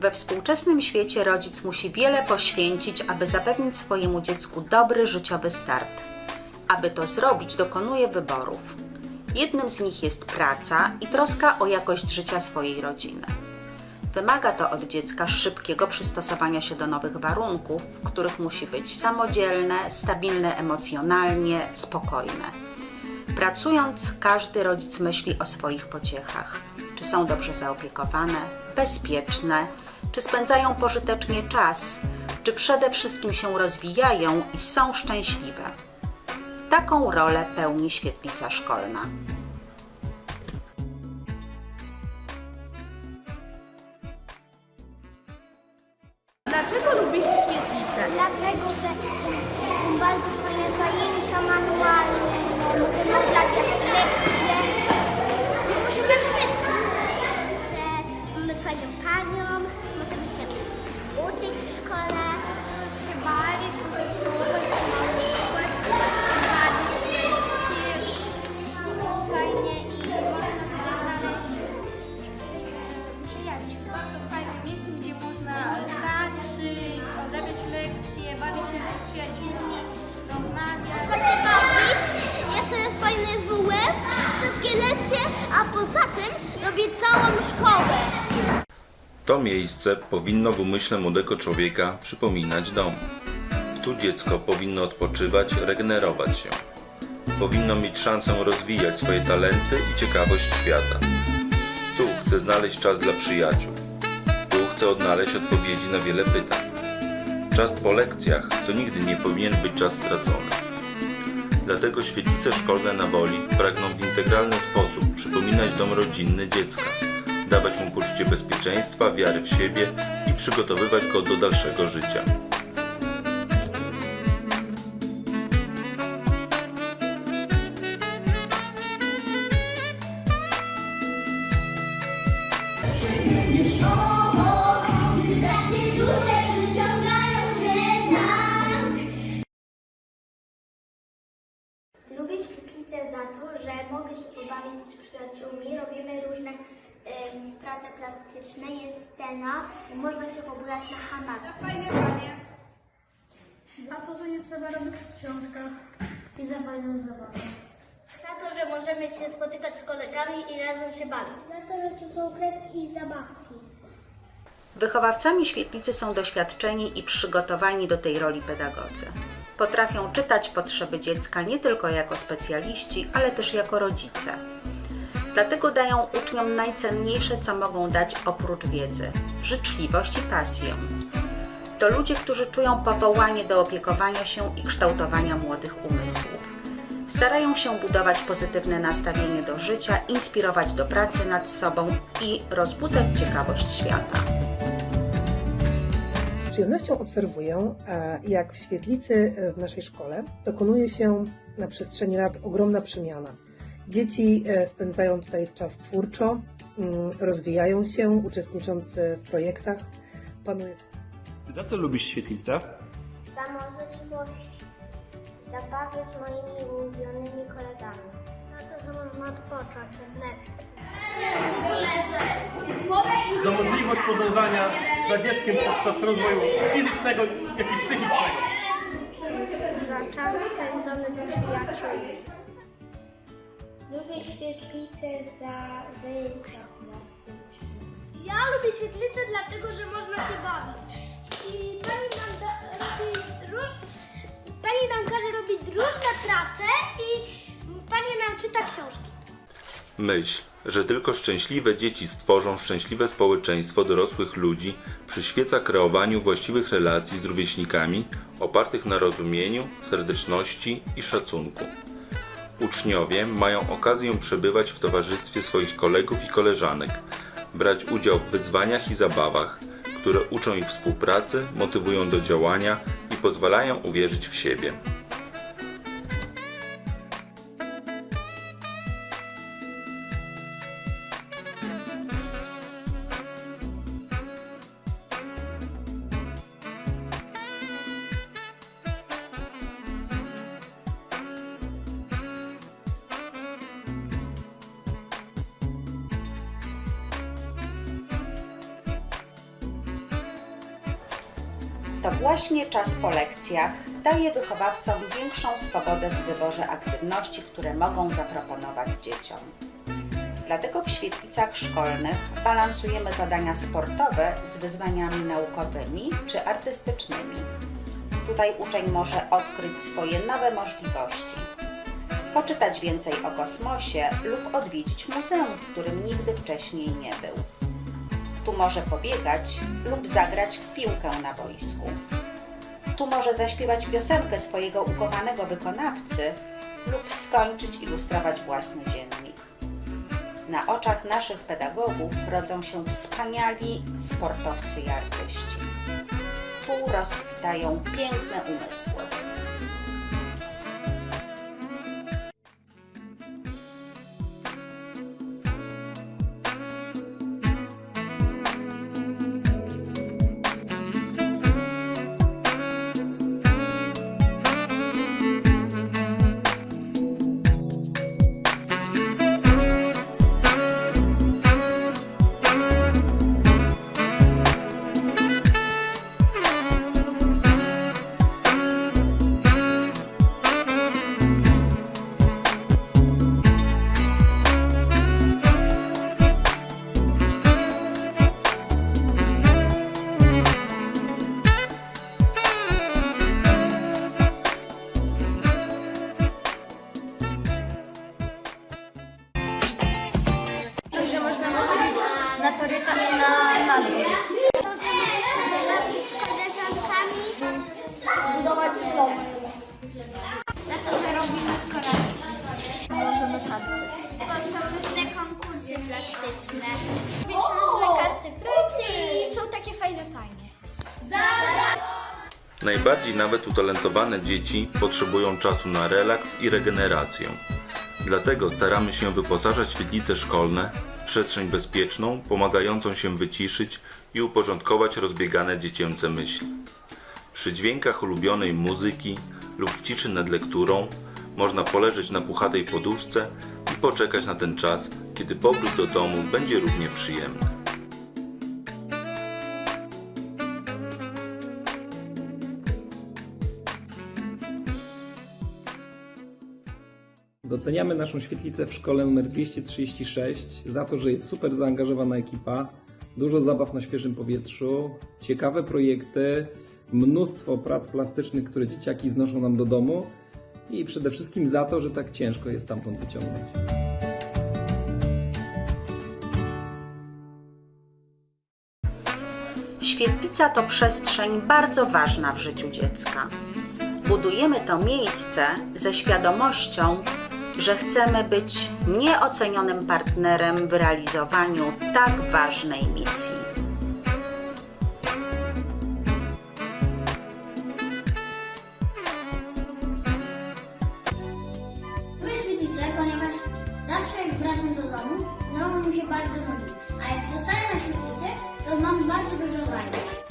We współczesnym świecie rodzic musi wiele poświęcić, aby zapewnić swojemu dziecku dobry życiowy start. Aby to zrobić, dokonuje wyborów. Jednym z nich jest praca i troska o jakość życia swojej rodziny. Wymaga to od dziecka szybkiego przystosowania się do nowych warunków, w których musi być samodzielne, stabilne emocjonalnie, spokojne. Pracując, każdy rodzic myśli o swoich pociechach. Czy są dobrze zaopiekowane, bezpieczne, czy spędzają pożytecznie czas, czy przede wszystkim się rozwijają i są szczęśliwe. Taką rolę pełni świetlica szkolna. Dlaczego lubisz świetlicę? Dlatego, że są, bardzo fajne zajęcia manualne, możemy odrabiać lekcje, przyjaciółmi, rozmawiać. Można się bawić, jest fajny WF, wszystkie lekcje, a poza tym robię całą szkołę. To miejsce powinno w umyśle młodego człowieka przypominać dom. Tu dziecko powinno odpoczywać, regenerować się. Powinno mieć szansę rozwijać swoje talenty i ciekawość świata. Tu chce znaleźć czas dla przyjaciół. Tu chce odnaleźć odpowiedzi na wiele pytań. Czas po lekcjach to nigdy nie powinien być czas stracony. Dlatego świetlice szkolne na woli pragną w integralny sposób przypominać dom rodzinny dziecka, dawać mu poczucie bezpieczeństwa, wiary w siebie i przygotowywać go do dalszego życia. Że mogę się pobawić z przyjaciółmi, robimy różne em, prace plastyczne, jest scena i można się pobrać na hamaku. Fajnie, fajnie. Za to, że nie trzeba robić w książkach. I za fajną zabawę. Za to, że możemy się spotykać z kolegami i razem się bawić. Za to, że tu są kredki i zabawki. Wychowawcami świetlicy są doświadczeni i przygotowani do tej roli pedagodzy. Potrafią czytać potrzeby dziecka nie tylko jako specjaliści, ale też jako rodzice. Dlatego dają uczniom najcenniejsze, co mogą dać oprócz wiedzy życzliwość i pasję. To ludzie, którzy czują powołanie do opiekowania się i kształtowania młodych umysłów. Starają się budować pozytywne nastawienie do życia, inspirować do pracy nad sobą i rozbudzać ciekawość świata. Z przyjemnością obserwuję, e, jak w świetlicy e, w naszej szkole dokonuje się na przestrzeni lat ogromna przemiana. Dzieci e, spędzają tutaj czas twórczo, mm, rozwijają się, uczestnicząc w projektach. Panuje Za co lubisz świetlicę? Za możliwość zabawy z moimi ulubionymi kolegami. Za to, że można odpocząć od lekcji. Za możliwość podążania za dzieckiem podczas rozwoju fizycznego, jak i psychicznego. Za czas spędzony z przyjaciółmi. Lubię świetlicę za zajęcia. Ja lubię świetlicę dlatego, że można się bawić. I pani nam, da, robi róż, pani nam każe robić różne prace i pani nam czyta książki. Myśl, że tylko szczęśliwe dzieci stworzą szczęśliwe społeczeństwo dorosłych ludzi, przyświeca kreowaniu właściwych relacji z rówieśnikami opartych na rozumieniu, serdeczności i szacunku. Uczniowie mają okazję przebywać w towarzystwie swoich kolegów i koleżanek, brać udział w wyzwaniach i zabawach, które uczą ich współpracy, motywują do działania i pozwalają uwierzyć w siebie. To właśnie czas po lekcjach daje wychowawcom większą swobodę w wyborze aktywności, które mogą zaproponować dzieciom. Dlatego w świetlicach szkolnych balansujemy zadania sportowe z wyzwaniami naukowymi czy artystycznymi. Tutaj uczeń może odkryć swoje nowe możliwości, poczytać więcej o kosmosie lub odwiedzić muzeum, w którym nigdy wcześniej nie był. Tu może pobiegać lub zagrać w piłkę na boisku. Tu może zaśpiewać piosenkę swojego ukochanego wykonawcy lub skończyć ilustrować własny dziennik. Na oczach naszych pedagogów rodzą się wspaniali sportowcy i artyści. Tu rozkwitają piękne umysły. Budować sklep. Za to, że robimy z korami. Możemy tańczyć. Bo są różne konkursy plastyczne. Robić różne karty pracy i są takie fajne, fajne. Najbardziej nawet utalentowane dzieci potrzebują czasu na relaks i regenerację. Dlatego staramy się wyposażać świetlice szkolne w przestrzeń bezpieczną, pomagającą się wyciszyć i uporządkować rozbiegane dziecięce myśli. Przy dźwiękach ulubionej muzyki lub w ciszy nad lekturą można poleżeć na puchatej poduszce i poczekać na ten czas, kiedy powrót do domu będzie równie przyjemny. Doceniamy naszą świetlicę w szkole nr 236 za to, że jest super zaangażowana ekipa, dużo zabaw na świeżym powietrzu, ciekawe projekty, mnóstwo prac plastycznych, które dzieciaki znoszą nam do domu i przede wszystkim za to, że tak ciężko jest stamtąd wyciągnąć. Świetlica to przestrzeń bardzo ważna w życiu dziecka. Budujemy to miejsce ze świadomością, że chcemy być nieocenionym partnerem w realizowaniu tak ważnej misji. вам дуже раді.